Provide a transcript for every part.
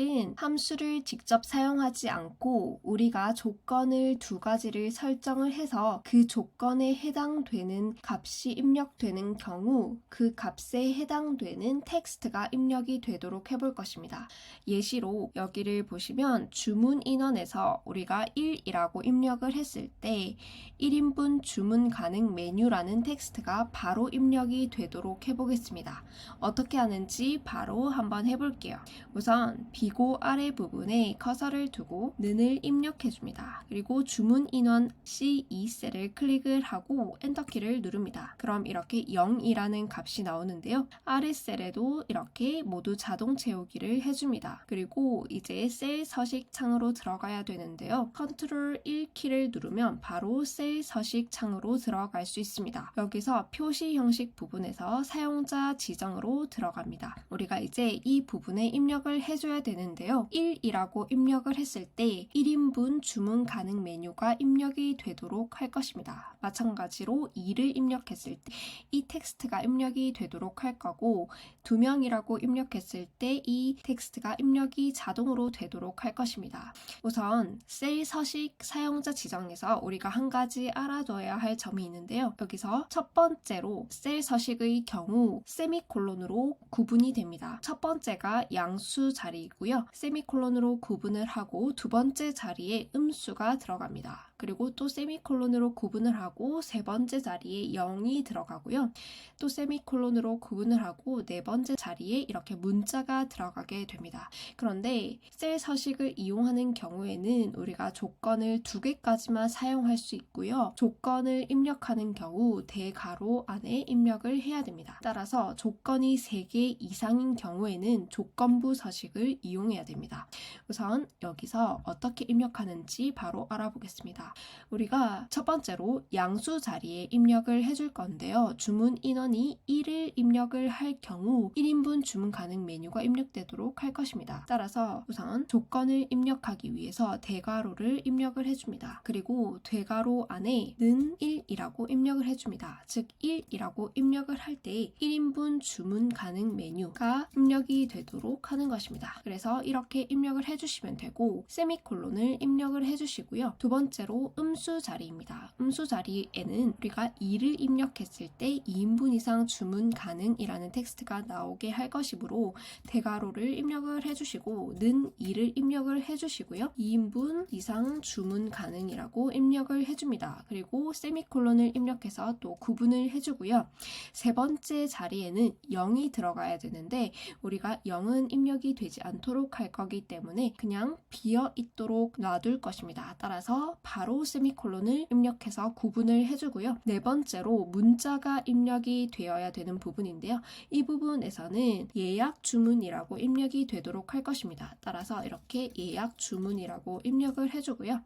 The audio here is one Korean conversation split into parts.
은 함수를 직접 사용하지 않고 우리가 조건을 두 가지를 설정을 해서 그 조건에 해당되는 값이 입력되는 경우 그 값에 해당되는 텍스트가 입력이 되도록 해볼 것입니다. 예시로 여기를 보시면 주문 인원에서 우리가 1이라고 입력을 했을 때 1인분 주문 가능 메뉴라는 텍스트가 바로 입력이 되도록 해보겠습니다. 어떻게 하는지 바로 한번 해볼게요. 우선 비고 아래 부분에 커서를 두고 는을 입력해 줍니다. 그리고 주문 인원 C2셀을 클릭을 하고 엔터키를 누릅니다. 그럼 이렇게 0이라는 값이 나오는데요. 아래 셀에도 이렇게 모두 자동 채우기를 해줍니다. 그리고 이제 셀 서식 창으로 들어가야 되는데요. 컨트롤 1키를 누르면 바로 셀 서식 창으로 들어갈 수 있습니다. 여기서 표시 형식 부분에서 사용자 지정으로 들어갑니다. 우리가 이제 이 부분에 입력을 해줘야 되는 데요. 1이라고 입력을 했을 때 1인분 주문 가능 메뉴가 입력이 되도록 할 것입니다. 마찬가지로 2를 입력했을 때 이 텍스트가 입력이 되도록 할 거고 2명이라고 입력했을 때 이 텍스트가 입력이 자동으로 되도록 할 것입니다. 우선 셀 서식 사용자 지정에서 우리가 한 가지 알아둬야 할 점이 있는데요. 여기서 첫 번째로 셀 서식의 경우 세미콜론으로 구분이 됩니다. 첫 번째가 양수 자리이고요. 세미콜론으로 구분을 하고 두 번째 자리에 음수가 들어갑니다. 그리고 또 세미콜론으로 구분을 하고 세 번째 자리에 0이 들어가고요. 또 세미콜론으로 구분을 하고 네 번째 자리에 이렇게 문자가 들어가게 됩니다. 그런데 셀 서식을 이용하는 경우에는 우리가 조건을 두 개까지만 사용할 수 있고요. 조건을 입력하는 경우 대괄호 안에 입력을 해야 됩니다. 따라서 조건이 3개 이상인 경우에는 조건부 서식을 이용해야 됩니다. 우선 여기서 어떻게 입력하는지 바로 알아보겠습니다. 우리가 첫 번째로 양수 자리에 입력을 해줄 건데요. 주문 인원이 1을 입력을 할 경우 1인분 주문 가능 메뉴가 입력되도록 할 것입니다. 따라서 우선 조건을 입력하기 위해서 대괄호를 입력을 해줍니다. 그리고 대괄호 안에 는 1이라고 입력을 해줍니다. 즉 1이라고 입력을 할 때 1인분 주문 가능 메뉴가 입력이 되도록 하는 것입니다. 그래서 이렇게 입력을 해주시면 되고 세미콜론을 입력을 해주시고요. 두 번째로 음수 자리입니다. 음수 자리에는 우리가 2를 입력했을 때 2인분 이상 주문 가능이라는 텍스트가 나오게 할 것이므로 대괄호를 입력을 해주시고 는 2를 입력을 해주시고요. 2인분 이상 주문 가능이라고 입력을 해줍니다. 그리고 세미콜론을 입력해서 또 구분을 해주고요. 세 번째 자리에는 0이 들어가야 되는데 우리가 0은 입력이 되지 않도록 할 거기 때문에 그냥 비어 있도록 놔둘 것입니다. 따라서 바로 세미콜론을 입력해서 구분을 해주고요. 네 번째로 문자가 입력이 되어야 되는 부분인데요. 이 부분에서는 예약 주문이라고 입력이 되도록 할 것입니다. 따라서 이렇게 예약 주문이라고 입력을 해주고요.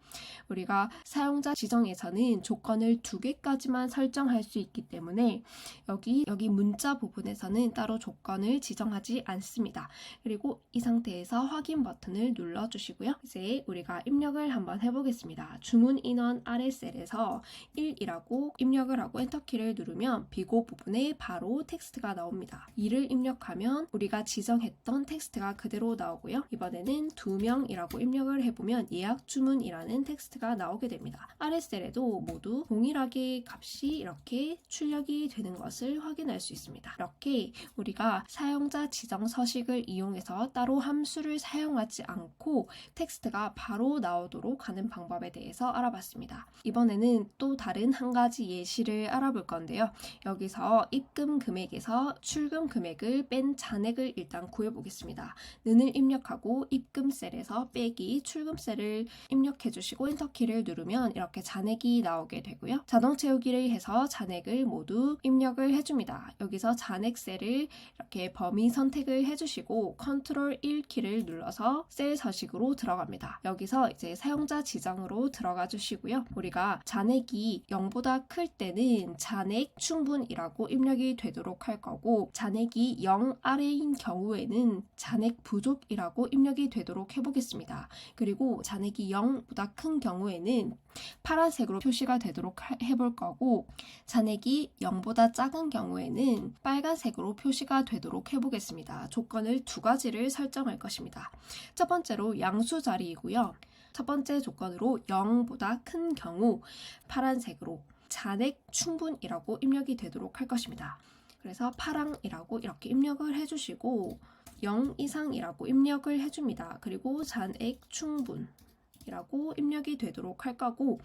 우리가 사용자 지정에서는 조건을 두 개까지만 설정할 수 있기 때문에 여기 여기 문자 부분에서는 따로 조건을 지정하지 않습니다. 그리고 이 상태에서 확인 버튼을 눌러 주시고요. 이제 우리가 입력을 한번 해보겠습니다. 주문 인원 아래 셀에서 1이라고 입력을 하고 엔터키를 누르면 비고 부분에 바로 텍스트가 나옵니다. 2를 입력하면 우리가 지정했던 텍스트가 그대로 나오고요. 이번에는 2명이라고 입력을 해보면 예약 주문이라는 텍스트가 나오게 됩니다. 아래 셀에도 모두 동일하게 값이 이렇게 출력이 되는 것을 확인할 수 있습니다. 이렇게 우리가 사용자 지정 서식을 이용해서 따로 함수를 사용하지 않고 텍스트가 바로 나오도록 하는 방법에 대해서 알아봤습니다. 이번에는 또 다른 한 가지 예시를 알아볼 건데요. 여기서 입금 금액에서 출금 금액을 뺀 잔액을 일단 구해보겠습니다. 는을 입력하고 입금 셀에서 빼기 출금 셀을 입력해 주시고 엔터키를 누르면 이렇게 잔액이 나오게 되고요. 자동 채우기를 해서 잔액을 모두 입력을 해줍니다. 여기서 잔액 셀을 이렇게 범위 선택을 해주시고 컨트롤 1키를 눌러서 셀 서식으로 들어갑니다. 여기서 이제 사용자 지정으로 들어가 주시고요. 우리가 잔액이 0보다 클 때는 잔액 충분이라고 입력이 되도록 할 거고 잔액이 0 아래인 경우에는 잔액 부족이라고 입력이 되도록 해보겠습니다. 그리고 잔액이 0보다 큰 경우에는 파란색으로 표시가 되도록 하- 해볼 거고 잔액이 0보다 작은 경우에는 빨간색으로 표시가 되도록 해보겠습니다. 조건을 두 가지를 설정할 것입니다. 첫 번째로 양수 자리이고요. 첫 번째 조건으로 0보다 큰 경우 파란색으로 잔액 충분이라고 입력이 되도록 할 것입니다. 그래서 파랑이라고 이렇게 입력을 해주시고 0 이상이라고 입력을 해줍니다. 그리고 잔액 충분이라고 입력이 되도록 할 거고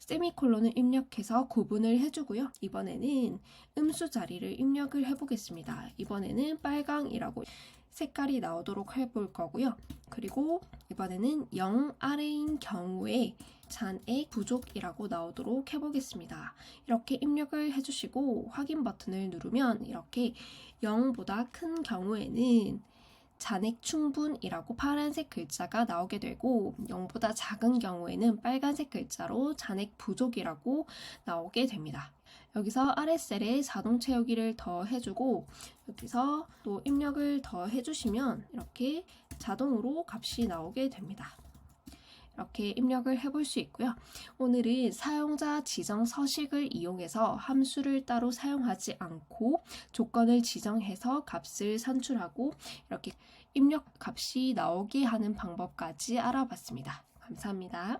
세미콜론을 입력해서 구분을 해주고요. 이번에는 음수 자리를 입력을 해보겠습니다. 이번에는 빨강이라고 색깔이 나오도록 해볼 거고요. 그리고 이번에는 0 아래인 경우에 잔액 부족이라고 나오도록 해보겠습니다. 이렇게 입력을 해주시고 확인 버튼을 누르면 이렇게 0보다 큰 경우에는 잔액 충분이라고 파란색 글자가 나오게 되고 0보다 작은 경우에는 빨간색 글자로 잔액 부족이라고 나오게 됩니다. 여기서 RSL에 자동 채우기를 더 해주고 여기서 또 입력을 더 해주시면 이렇게 자동으로 값이 나오게 됩니다. 이렇게 입력을 해볼 수 있고요. 오늘은 사용자 지정 서식을 이용해서 함수를 따로 사용하지 않고 조건을 지정해서 값을 산출하고 이렇게 입력 값이 나오게 하는 방법까지 알아봤습니다. 감사합니다.